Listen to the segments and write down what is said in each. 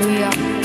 Hallelujah.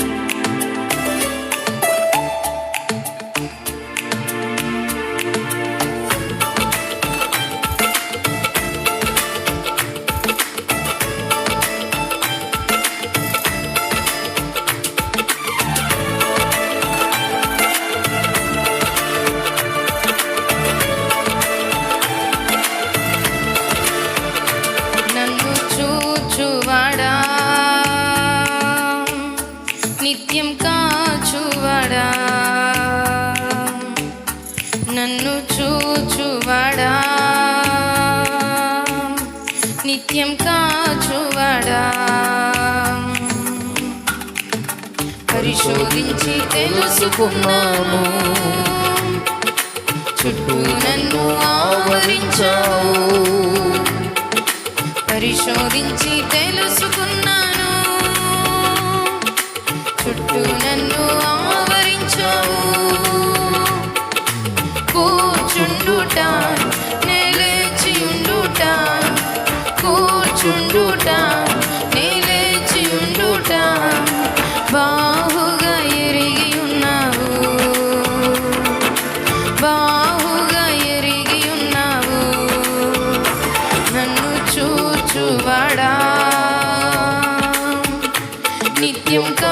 నిత్యం కాచువడా? పరిశోధించి తెలుసుకున్నాము e um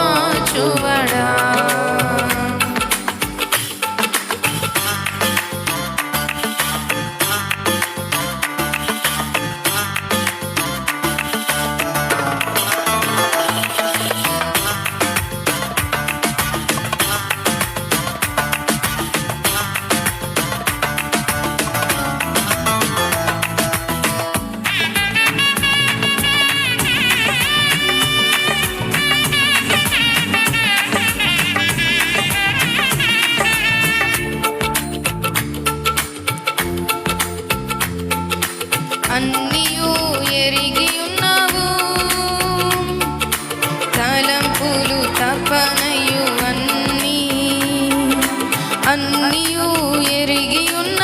எரிகியும் எரிகியுன்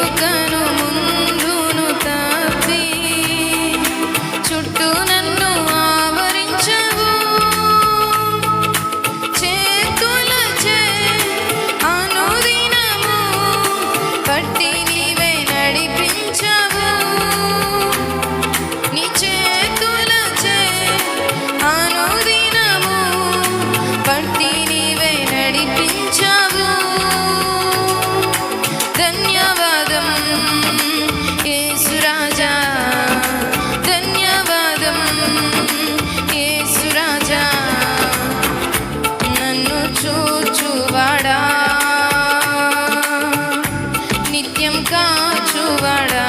we gonna chugada